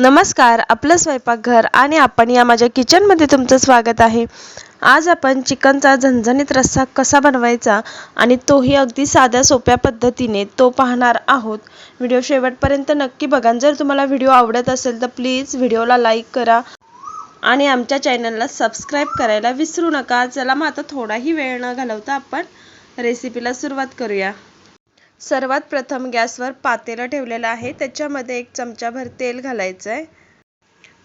नमस्कार आपलं स्वयंपाकघर आणि आपण या माझ्या किचनमध्ये तुमचं स्वागत आहे. आज आपण चिकनचा झणझणीत रस्सा कसा बनवायचा आणि तोही अगदी साध्या सोप्या पद्धतीने तो पाहणार आहोत. व्हिडिओ शेवटपर्यंत नक्की बघा. जर तुम्हाला व्हिडिओ आवडत असेल तर प्लीज व्हिडिओला लाईक करा आणि आमच्या चॅनलला सबस्क्राईब करायला विसरू नका. चला मग आता थोडाही वेळ न घालवता आपण रेसिपीला सुरुवात करूया. सर्वात प्रथम गॅसवर पातेलं ठेवलेलं आहे. त्याच्यामध्ये एक चमचाभर तेल घालायचं आहे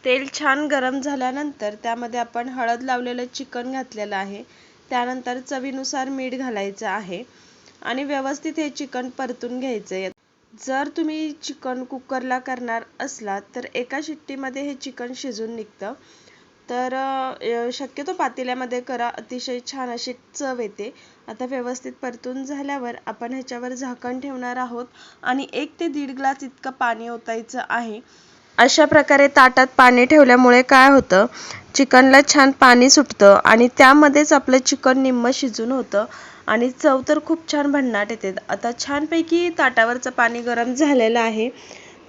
तेल छान गरम झाल्यानंतर त्यामध्ये आपण हळद लावलेलं चिकन घातलेलं आहे. त्यानंतर चवीनुसार मीठ घालायचं आहे. आणि व्यवस्थित हे चिकन परतून घ्यायचं आहे जर तुम्ही चिकन कुकरला करणार असलात तर एका शिट्टीमध्ये हे चिकन शिजून निघतं. तर शक्यतो पातेल्यामध्ये करा. अतिशय छान अशी चव येते. आता व्यवस्थित परतून झाल्यावर आपण ह्याच्यावर झाकण ठेवणार आहोत आणि एक ते दीड ग्लास इतकं पाणी ओतायचं आहे. अशा प्रकारे ताटात पाणी ठेवल्यामुळे काय होतं? चिकनला छान पाणी सुटतं आणि त्यामध्येच आपलं चिकन निम्म शिजून होतं आणि चव तर खूप छान भन्नाट येते. आता छानपैकी ताटावरचं पाणी गरम झालेलं आहे.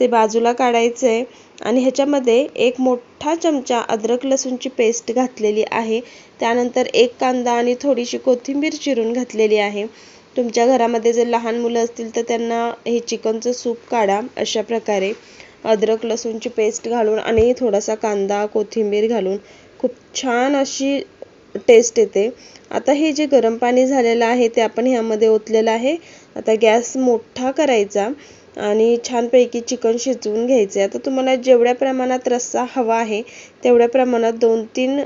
ते बाजूला काढायचं आहे आणि ह्याच्यामध्ये एक मोठा चमचा अद्रक लसूणची पेस्ट घातलेली आहे. त्यानंतर एक कांदा आणि थोडीशी कोथिंबीर चिरून घातलेली आहे. तुमच्या घरामध्ये जर लहान मुलं असतील तर त्यांना हे चिकनचं सूप काढा अशा प्रकारे. अद्रक लसूणची पेस्ट घालून आणि थोडासा कांदा कोथिंबीर घालून खूप छान अशी टेस्ट येते. आता हे जे गरम पाणी झालेलं आहे ते आपण ह्यामध्ये ओतलेलं आहे. आता गॅस मोठा करायचा. आणि छानपैकी चिकन शिजवून घ्यायचे आता तुम्हाला जेवढ्या प्रमाणात रस्सा हवा आहे तेवढ्या प्रमाणात दोन तीन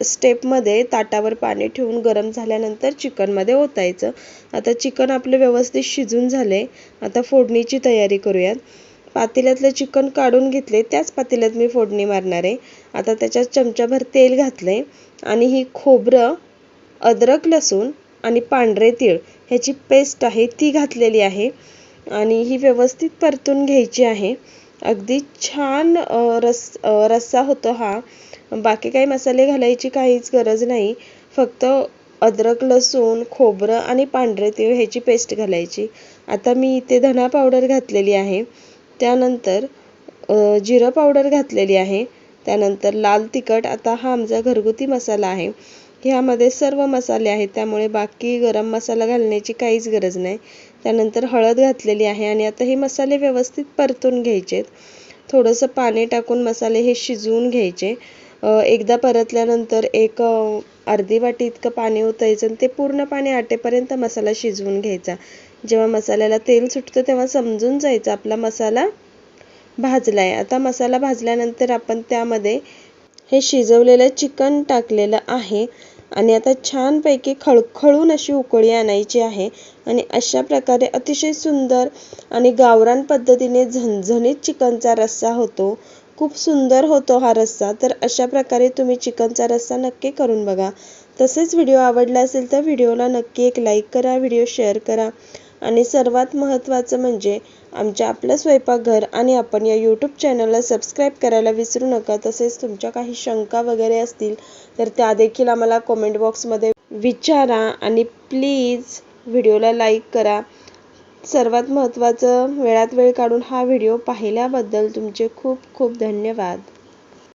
स्टेपमध्ये ताटावर पाणी ठेवून गरम झाल्यानंतर चिकनमध्ये ओतायचं. आता चिकन आपलं व्यवस्थित शिजून झाले आता फोडणीची तयारी करूयात. पातेल्यातलं चिकन काढून घेतले त्याच पातेल्यात मी फोडणी मारणार आहे. आता त्याच्यात चमचाभर तेल घातले आणि ही खोबरं अद्रक लसूण आणि पांढरे तीळ ह्याची पेस्ट आहे ती घातलेली आहे. आणि ही व्यवस्थित परतून घ्यायची आहे. अगदी छान रस रस्सा होतो हा. बाकी काही मसाले घालायची काहीच गरज नाही. फक्त अद्रक लसूण खोबरं आणि पांढरे तीळ ह्याची पेस्ट घालायची. आता मी इथे धना पावडर घातलेली आहे. त्यानंतर जिरं पावडर घातलेली आहे. त्यानंतर लाल तिखट. आता हा आमचा घरगुती मसाला आहे. ह्यामध्ये सर्व मसाले आहेत त्यामुळे बाकी गरम मसाला घालण्याची काहीच गरज नाही. त्यानंतर हळद घातलेली आहे आणि आता हे मसाले व्यवस्थित परतून घ्यायचे थोडंसं पाणी टाकून मसाले हे शिजवून घ्यायचे. एकदा परतल्यानंतर एक अर्धी वाटी इतकं पाणी ओतायचं आणि ते पूर्ण पाणी आटेपर्यंत मसाला शिजवून घ्यायचा. जेव्हा मसाल्याला तेल सुटतं तेव्हा समजून जायचं आपला मसाला भाजला आहे आता मसाला भाजल्यानंतर आपण त्यामध्ये हे शिजवलेलं चिकन टाकलेलं आहे आणि आता छानपैकी खळखळून अशी उकळी आणायची आहे आणि अशा प्रकारे अतिशय सुंदर आणि गावरान पद्धतीने झणझणीत चिकनचा रस्सा होतो. खूप सुंदर होतो हा रस्सा. तर अशा प्रकारे तुम्ही चिकनचा रस्सा नक्की करून बघा. तसेच व्हिडिओ आवडला असेल तर व्हिडिओला नक्की एक लाईक करा व्हिडिओ शेअर करा. आणि सर्वात महत्त्वाचं म्हणजे आमच्या आपलं स्वयंपाकघर आणि आपण या यूट्यूब चॅनलला सबस्क्राईब करायला विसरू नका. तसेच तुमच्या काही शंका वगैरे असतील तर त्या देखील आम्हाला कॉमेंट बॉक्समध्ये विचारा आणि प्लीज व्हिडिओला लाईक करा. सर्वात महत्त्वाचं वेळात वेळ काढून हा व्हिडिओ पाहिल्याबद्दल तुमचे खूप खूप धन्यवाद.